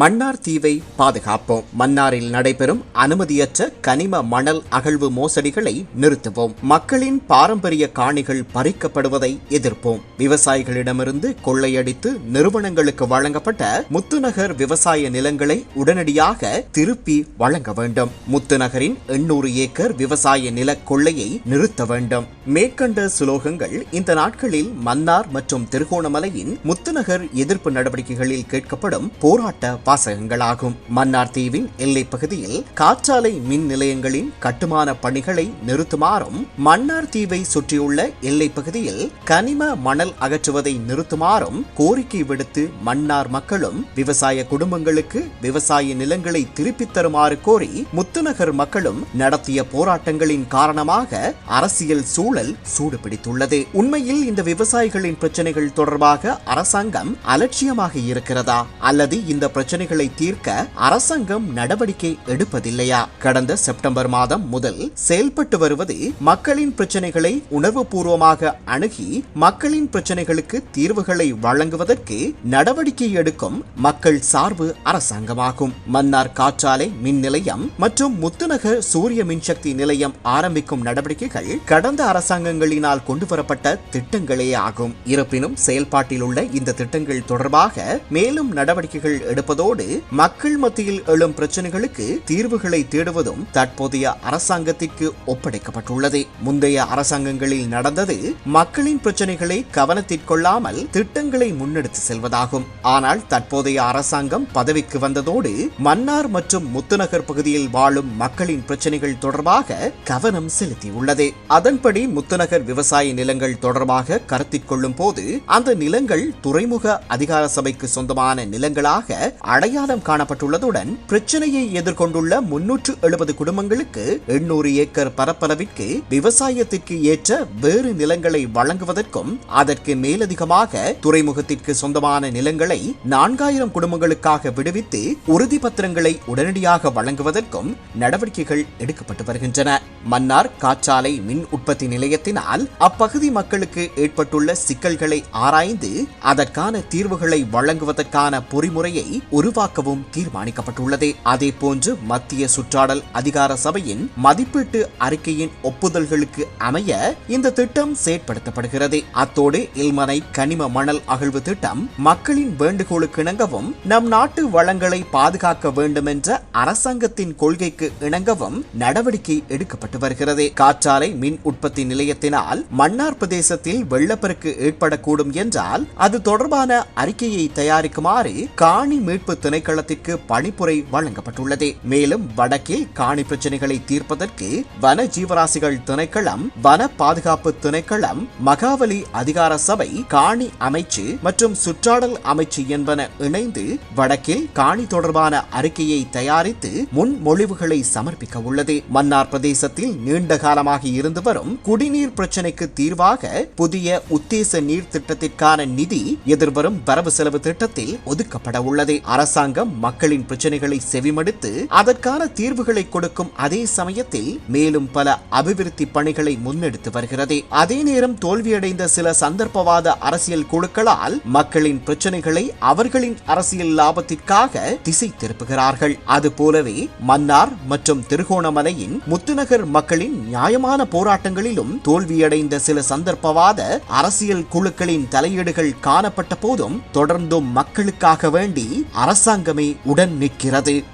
மன்னார் தீவை பாதுகாப்போம். மன்னாரில் நடைபெறும் அனுமதியற்ற கனிம மணல் அகழ்வு மோசடிகளை நிறுத்துவோம். மக்களின் பாரம்பரிய காணிகள் பறிக்கப்படுவதை எதிர்ப்போம். விவசாயிகளிடமிருந்து கொள்ளையடித்து நிறுவனங்களுக்கு வழங்கப்பட்ட முத்துநகர் விவசாய நிலங்களை உடனடியாக திருப்பி வழங்க வேண்டும். முத்துநகரின் எண்ணூறு ஏக்கர் விவசாய நில கொள்ளையை நிறுத்த வேண்டும். மேற்கண்ட சுலோகங்கள் இந்த நாட்களில் மன்னார் மற்றும் திருகோணமலையின் முத்துநகர் எதிர்ப்பு நடவடிக்கைகளில் கேட்கப்படும் போராட்ட வாசகங்களாகும் மன்னார் தீவின் எல்லைப் பகுதியில் காற்றாலை மின் நிலையங்களின் கட்டுமான பணிகளை நிறுத்துமாறும் மன்னார் தீவை சுற்றியுள்ள எல்லைப் பகுதியில் கனிம மணல் அகற்றுவதை நிறுத்துமாறும் கோரிக்கை விடுத்து மன்னார் மக்களும் விவசாய குடும்பங்களுக்கு விவசாய நிலங்களை திருப்பித் தருமாறு கோரி முத்துநகர் மக்களும் நடத்திய போராட்டங்களின் காரணமாக அரசியல் சூழல் சூடுபிடித்துள்ளது. உண்மையில் இந்த விவசாயிகளின் பிரச்சனைகள் தொடர்பாக அரசாங்கம் அலட்சியமாக இருக்கிறதா? அல்லது இந்த பிரச்சனை பிரச்சனைகளை தீர்க்க அரசாங்கம் நடவடிக்கை எடுப்பதில்லையா? கடந்த செப்டம்பர் மாதம் முதல் செயல்பட்டு வருவது மக்களின் பிரச்சனைகளை உணர்வுபூர்வமாக அணுகி மக்களின் பிரச்சனைகளுக்கு தீர்வுகளை வழங்குவதற்கு நடவடிக்கை எடுக்கும் மக்கள் சார்பு அரசாங்கமாகும். மன்னார் காற்றாலை மின் நிலையம் மற்றும் முத்துநகர் சூரிய மின்சக்தி நிலையம் ஆரம்பிக்கும் நடவடிக்கைகள் கடந்த அரசாங்கங்களினால் கொண்டுவரப்பட்ட திட்டங்களே ஆகும். இருப்பினும் செயல்பாட்டில் உள்ள இந்த திட்டங்கள் தொடர்பாக மேலும் நடவடிக்கைகள் எடுப்பதோ அதோடு மக்கள் மத்தியில் எழும் பிரச்சனைகளுக்கு தீர்வுகளை தேடுவதும் தற்போதைய அரசாங்கத்திற்கு ஒப்படைக்கப்பட்டுள்ளது. முந்தைய அரசாங்கங்களில் நடந்தது மக்களின் பிரச்சனைகளை கவனத்திற்கொள்ளாமல் திட்டங்களை முன்னெடுத்து செல்வதாகும். ஆனால் தற்போதைய அரசாங்கம் பதவிக்கு வந்ததோடு மன்னார் மற்றும் முத்துநகர் பகுதியில் வாழும் மக்களின் பிரச்சனைகள் தொடர்பாக கவனம் செலுத்தியுள்ளது. அதன்படி முத்துநகர் விவசாய நிலங்கள் தொடர்பாக கருத்தில் கொள்ளும் போது அந்த நிலங்கள் துறைமுக அதிகார சபைக்கு சொந்தமான நிலங்களாக அடையாளம் காணப்பட்டுள்ளதுடன் பிரச்சனையை எதிர்கொண்டுள்ள முன்னூற்று எழுபது குடும்பங்களுக்கு எண்ணூறு ஏக்கர் பரப்பளவிற்கு விவசாயத்திற்கு ஏற்ற வேறு நிலங்களை வழங்குவதற்கும் அதற்கு மேலதிகமாக துறைமுகத்திற்கு சொந்தமான நிலங்களை நான்காயிரம் குடும்பங்களுக்காக விடுவித்து உறுதி பத்திரங்களை உடனடியாக வழங்குவதற்கும் நடவடிக்கைகள் எடுக்கப்பட்டு வருகின்றன. மன்னார் காற்றாலை மின் உற்பத்தி நிலையத்தினால் அப்பகுதி மக்களுக்கு ஏற்பட்டுள்ள சிக்கல்களை ஆராய்ந்து அதற்கான தீர்வுகளை வழங்குவதற்கான பொறிமுறையை ஒரு உருவாக்கவும் தீர்மானிக்கப்பட்டுள்ளது. அதே போன்று மத்திய சுற்றாடல் அதிகார சபையின் மதிப்பீட்டு அறிக்கையின் ஒப்புதல்களுக்கு அமைய இந்த திட்டம் செயற்படுத்தப்படுகிறது. அத்தோடு இல்மனை கனிம மணல் அகழ்வு திட்டம் மக்களின் வேண்டுகோளுக்கு இணங்கவும் நம் நாட்டு வளங்களை பாதுகாக்க வேண்டும் என்ற அரசாங்கத்தின் கொள்கைக்கு இணங்கவும் நடவடிக்கை எடுக்கப்பட்டு வருகிறது. காற்றாலை மின் உற்பத்தி நிலையத்தினால் மன்னார் பிரதேசத்தில் வெள்ளப்பெருக்கு ஏற்படக்கூடும் என்றால் அது தொடர்பான அறிக்கையை தயாரிக்குமாறு காணி மீட்பு திணைக்களத்திற்கு பணிப்புரை வழங்கப்பட்டுள்ளது. மேலும் வடக்கில் காணி பிரச்சனைகளை தீர்ப்பதற்கு வன ஜீவராசிகள் திணைக்களம் வன பாதுகாப்பு திணைக்களம் மகாவலி அதிகார சபை காணி அமைச்சு மற்றும் சுற்றாடல் அமைச்சு என்பன இணைந்து வடக்கில் காணி தொடர்பான அறிக்கையை தயாரித்து முன்மொழிவுகளை சமர்ப்பிக்க உள்ளது. மன்னார் பிரதேசத்தில் நீண்ட காலமாக இருந்து வரும் குடிநீர் பிரச்சினைக்கு தீர்வாக புதிய உத்தேச நீர் திட்டத்திற்கான நிதி எதிர்வரும் வரவு செலவு திட்டத்தில் ஒதுக்கப்பட உள்ளது. அரசாங்கம் மக்களின் பிரச்சனைகளை செவிமடுத்து அதற்கான தீர்வுகளை கொடுக்கும் அதே சமயத்தில் மேலும் பல அபிவிருத்தி பணிகளை முன்னெடுத்து வருகிறது. அதே நேரம் தோல்வியடைந்த சில சந்தர்ப்பவாத அரசியல் குழுக்களால் மக்களின் பிரச்சனைகளை அவர்களின் அரசியல் லாபத்திற்காக திசை திருப்புகிறார்கள். அது போலவே மன்னார் மற்றும் திருகோணமலையின் முத்துநகர் மக்களின் நியாயமான போராட்டங்களிலும் தோல்வியடைந்த சில சந்தர்ப்பவாத அரசியல் குழுக்களின் தலையீடுகள் காணப்பட்ட போதும் தொடர்ந்தும் மக்களுக்காக வேண்டி அரசாங்கமே உடன் நிற்கிறது.